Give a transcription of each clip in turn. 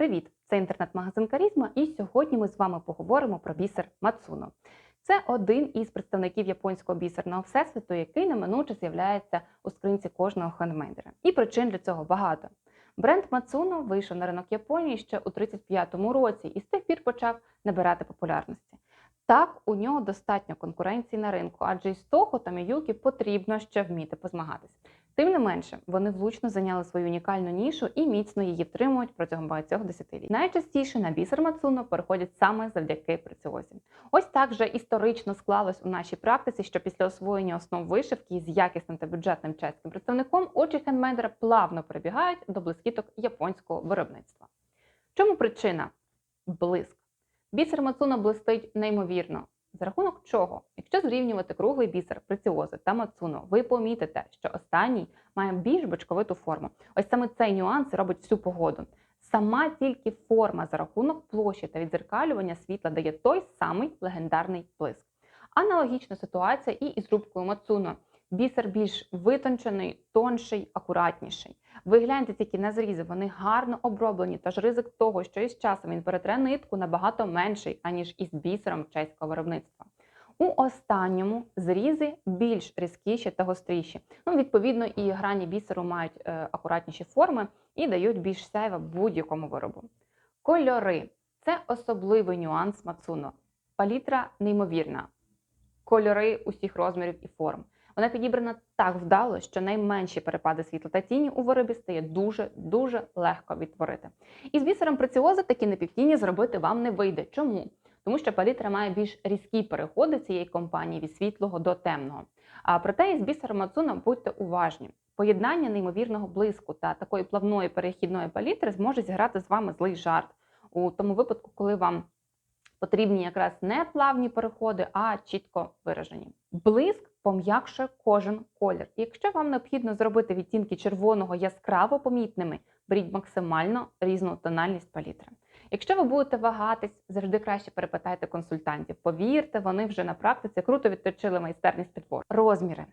Привіт! Це інтернет-магазин Карізма, і сьогодні ми з вами поговоримо про бісер Мацуно. Це один із представників японського бісерного всесвіту, який неминуче з'являється у скринці кожного хендмейдера. І причин для цього багато. Бренд Мацуно вийшов на ринок Японії ще у 35-му році і з тих пір почав набирати популярності. Так, у нього достатньо конкуренції на ринку, адже із того та Міюкі потрібно ще вміти позмагатись. Тим не менше, вони влучно зайняли свою унікальну нішу і міцно її втримують протягом багатьох десятиліть. Найчастіше на бісер Мацуно переходять саме завдяки преціозі. Ось так же історично склалось у нашій практиці, що після освоєння основ вишивки з якісним та бюджетним чеським представником очі хендмейдера плавно перебігають до блискіток японського виробництва. Чому причина? Блиск. Бісер Мацуно блистить неймовірно. За рахунок чого? Якщо зрівнювати круглий бісер, преціози та мацуно, ви помітите, що останній має більш бочковиту форму. Ось саме цей нюанс робить всю погоду. Сама тільки форма за рахунок площі та відзеркалювання світла дає той самий легендарний блиск. Аналогічна ситуація і із рубкою мацуно. Бісер більш витончений, тонший, акуратніший. Ви гляньте тільки на зрізи, вони гарно оброблені, тож ризик того, що із часом він перетре нитку набагато менший, аніж із бісером чеського виробництва. У останньому зрізи більш різкіші та гостріші. Ну, відповідно, і грані бісеру мають е, акуратніші форми і дають більш сяйва будь-якому виробу. Кольори це особливий нюанс Мацуно. Палітра неймовірна. Кольори усіх розмірів і форм. Вона підібрана так вдало, що найменші перепади світла та тіні у виробі стає дуже-дуже легко відтворити. І з бісером преціози такі напівтіні зробити вам не вийде. Чому? Тому що палітра має більш різкі переходи цієї компанії від світлого до темного. А проте із бісером Мацуна будьте уважні. Поєднання неймовірного блиску та такої плавної перехідної палітри зможе зіграти з вами злий жарт у тому випадку, коли вам потрібні якраз не плавні переходи, а чітко виражені. Блиск пом'якшує кожен колір. Якщо вам необхідно зробити відтінки червоного яскраво помітними, беріть максимально різну тональність палітри. Якщо ви будете вагатись, завжди краще перепитайте консультантів. Повірте, вони вже на практиці круто відточили майстерність підбору. Розміри.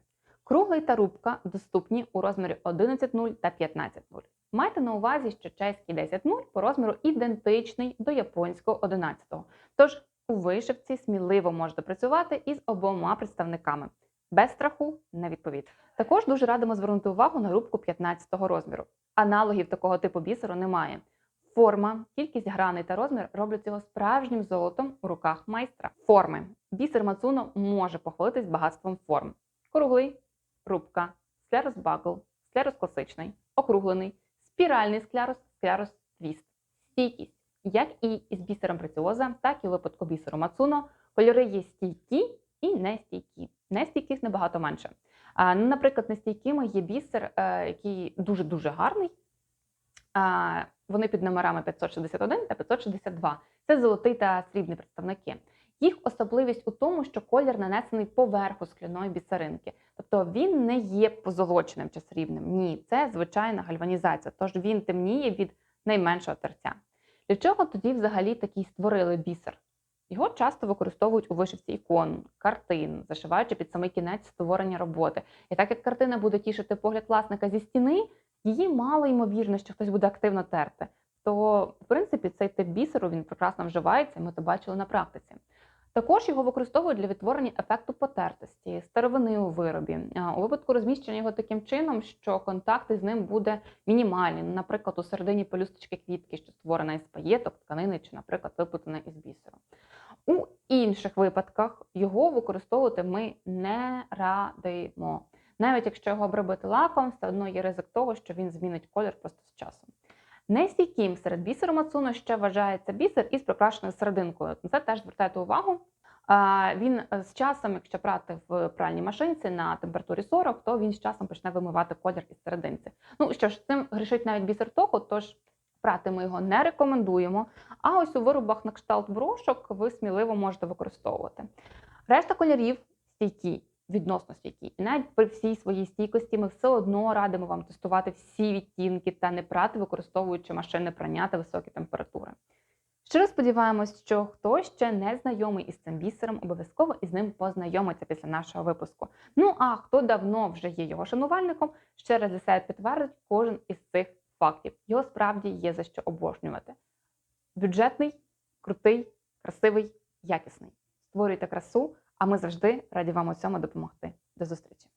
Круглий та рубка доступні у розмірі 11.0 та 15.0. Майте на увазі, що чеський 10.0 по розміру ідентичний до японського 11. Тож у вишивці сміливо можете працювати із обома представниками. Без страху не відповідь. Також дуже радимо звернути увагу на рубку 15 розміру. Аналогів такого типу бісеру немає. Форма, кількість граней та розмір роблять його справжнім золотом у руках майстра. Форми. Бісер Мацуно може похвалитись багатством форм. Круглий, рубка, склярус багл, склярус класичний, округлений, спіральний склярус, склярус твіст. Стійкість. Як і із бісером преціоза, так і у випадку бісеру Мацуно, кольори є стійкі і нестійкі. Нестійких набагато менше. А, ну, Наприклад, нестійкими є бісер, е, який дуже-дуже гарний. Вони під номерами 561 та 562. Це золотий та срібний представники. Їх особливість у тому, що колір нанесений поверху скляної бісеринки. Тобто він не є позолоченим чи срібним. Ні, це звичайна гальванізація, тож він темніє від найменшого терця. Для чого тоді взагалі такий створили бісер? Його часто використовують у вишивці ікон, картин, зашиваючи під самий кінець створення роботи. І так як картина буде тішити погляд власника зі стіни, її мало ймовірно, що хтось буде активно терти. То, в принципі, цей тип бісеру він прекрасно вживається, і ми то бачили на практиці. Також його використовують для відтворення ефекту потертості, старовини у виробі. У випадку розміщення його таким чином, що контакти з ним буде мінімальні. Наприклад, у середині пелюсточки квітки, що створена із паєток, тканини чи, наприклад, виплетена із бісеру. У інших випадках його використовувати ми не радимо. Навіть якщо його обробити лаком, все одно є ризик того, що він змінить колір просто з часом. Нестійким серед бісеру Мацуно ще вважається бісер із прикрашеною серединкою. Це теж звертайте увагу. Він з часом, якщо прати в пральній машинці на температурі 40, то він з часом почне вимивати колір із серединці. Ну що ж, цим грішить навіть бісер того, тож прати ми його не рекомендуємо. А ось у виробах на кшталт брошок ви сміливо можете використовувати. Решта кольорів стійкі відносно стійкі. І навіть при всій своїй стійкості ми все одно радимо вам тестувати всі відтінки та не прати, використовуючи машини прання та високі температури. Щиро сподіваємось, що хто ще не знайомий із цим бісером, обов'язково із ним познайомиться після нашого випуску. Ну а хто давно вже є його шанувальником, ще раз для себе підтвердить кожен із цих фактів. Його справді є за що обожнювати. бюджетний, крутий, красивий, якісний. Створюйте красу, а ми завжди раді вам у цьому допомогти. До зустрічі!